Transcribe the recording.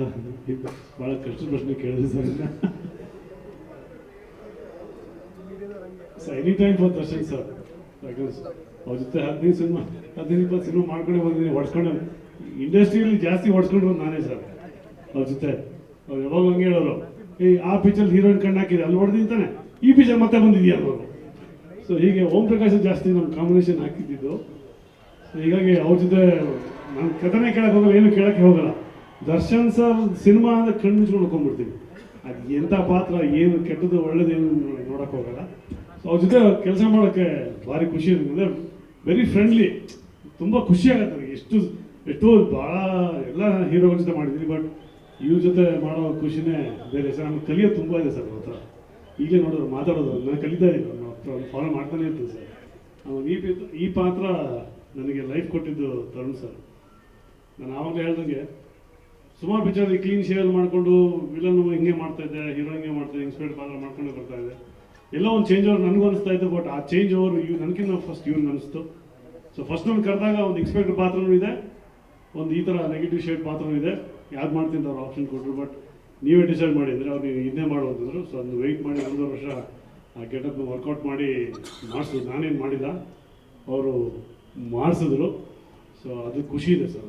Sir ಭಾಳ ಕಷ್ಟದ ಪ್ರಶ್ನೆ ಕೇಳಿದೆ sir. Sir any time for Darshan sir ಅವ್ರ ಜೊತೆ ಹದಿನೈದು ಸಿನಿಮಾ ಹದಿನೈದು ಇಪ್ಪತ್ತು ಸಿನಿಮಾ ಮಾಡ್ಕೊಂಡೇ ಬಂದಿದ್ದೀನಿ ಹೊಡ್ಸ್ಕೊಂಡು. ಇಂಡಸ್ಟ್ರಿಯಲ್ಲಿ ಜಾಸ್ತಿ ಹೊಡ್ಸ್ಕೊಂಡು ನಾನೇ ಸರ್ ಅವ್ರ ಜೊತೆ. ಅವ್ರು ಯಾವಾಗ ಹಂಗೆ ಹೇಳೋರು. ಈ ಆ ಪಿಕ್ಚರ್ ಹೀರೋಯಿನ್ ಕಣ್ಣು ಹಾಕಿದೆ ಅಲ್ಲಿ ಹೊಡೆದಿಂತಾನೆ ಈ ಪಿಕ್ಚರ್ ಮತ್ತೆ ಬಂದಿದೆಯಾ ಅವರು? ಸೊ ಹೀಗೆ ಓಂ ಪ್ರಕಾಶ್ ಜಾಸ್ತಿ ನಮ್ಮ ಕಾಂಬಿನೇಷನ್ ಹಾಕಿದ್ದಿದ್ದು ಸೊ ಹೀಗಾಗಿ ಅವ್ರ ಜೊತೆ ನಾನು ಕಥನೆ ಕೇಳಕ್ಕೆ ಹೋಗಲ್ಲ, ಏನು ಕೇಳಕ್ಕೆ ಹೋಗಲ್ಲ. ದರ್ಶನ್ ಸರ್ ಸಿನಿಮಾ ಅಂದ್ರೆ ಕಣ್ಣು ಮುಚ್ಕೊಂಡು ನೋಡ್ಕೊಂಡ್ಬಿಡ್ತೀನಿ ಅದು ಎಂಥ ಪಾತ್ರ, ಏನು ಕೆಟ್ಟದ್ದು, ಒಳ್ಳೇದೇನು ಏನು ನೋಡಕ್ಕೆ ಹೋಗಲ್ಲ. ಸೊ ಅವ್ರ ಜೊತೆ ಕೆಲಸ ಮಾಡೋಕ್ಕೆ ಭಾರಿ ಖುಷಿ ಅಂದ್ರೆ ವೆರಿ ಫ್ರೆಂಡ್ಲಿ ತುಂಬ ಖುಷಿ ಆಗುತ್ತೆ ನನಗೆ ಎಷ್ಟು, ಎಷ್ಟೋ ಭಾಳ ಎಲ್ಲ ಹೀರೋಗಳ ಜೊತೆ ಮಾಡಿದ್ದೀನಿ ಬಟ್ ಇವ್ರ ಜೊತೆ ಮಾಡೋ ಖುಷಿನೇ ಬೇರೆ. ಸರ್ ನಮ್ಗೆ ಕಲಿಯೋದು ತುಂಬ ಇದೆ ಸರ್ ಅವ್ರ ಹತ್ರ. ಈಗಲೇ ಮಾತಾಡೋದು. ನಾನು ಕಲಿತಾ ಇದ್ದೀನಿ. ನನ್ನ ಹತ್ರ ಫಾಲೋ ಮಾಡ್ತಾನೆ ಇರ್ತೀನಿ ಸರ್. ಅವ್ನು ಈ ಈ ಪಾತ್ರ ನನಗೆ ಲೈಫ್ ಕೊಟ್ಟಿದ್ದು ತರುಣ್ ಸರ್. ನಾನು ಆವಾಗಲೇ ಹೇಳ್ದಂಗೆ ಸುಮಾರು ಪಿಕ್ಚರ್ ಕ್ಲೀನ್ ಶೇವ್ ಮಾಡಿಕೊಂಡು ವಿಲನ್ ಹಿಂಗೆ ಮಾಡ್ತಾ ಇದ್ದೆ ಹೀರೋ ಹಿಂಗೆ ಮಾಡ್ತಾ ಇದ್ದೆ ಪಾತ್ರ ಮಾಡ್ಕೊಂಡು ಬರ್ತಾ ಇದೆ ಎಲ್ಲ ಒಂದು ಚೇಂಜ್ ಓವರ್ ನನಗೂ ಅನಿಸ್ತಾ ಇತ್ತು ಬಟ್ ಆ ಚೇಂಜ್ ಓವರ್ ಇವ್ ನನಗಿಂತ ಫಸ್ಟ್ ಇವ್ನ ಅನಿಸ್ತು. ಸೊ ಫಸ್ಟ್ ನಾನು ಕರೆದಾಗ ಒಂದು ಇನ್ಸ್ಪೆಕ್ಟರ್ ಪಾತ್ರನೂ ಇದೆ, ಒಂದು ಈ ಥರ ನೆಗೆಟಿವ್ ಶೇಡ್ ಪಾತ್ರನೂ ಇದೆ. ಯಾವ್ದು ಮಾಡ್ತೀನಿ ಅವ್ರು ಆಪ್ಷನ್ ಕೊಟ್ಟರು ಬಟ್ ನೀವೇ ಡಿಸೈಡ್ ಮಾಡಿದರೆ ಅವ್ರು ನೀವು ಇದನ್ನೇ ಮಾಡು ಅಂತಂದ್ರು ಸೊ ಅದನ್ನು ವೆಯ್ಟ್ ಮಾಡಿ ಒಂದು ವರ್ಷ ಆ ಗೆಟಪ್ನ ವರ್ಕೌಟ್ ಮಾಡಿ ಮಾಡಿಸಿದ್ರು. ನಾನೇನು ಮಾಡಿಲ್ಲ, ಅವರು ಮಾಡಿಸಿದ್ರು ಸೊ ಅದು ಖುಷಿ ಇದೆ ಸರ್.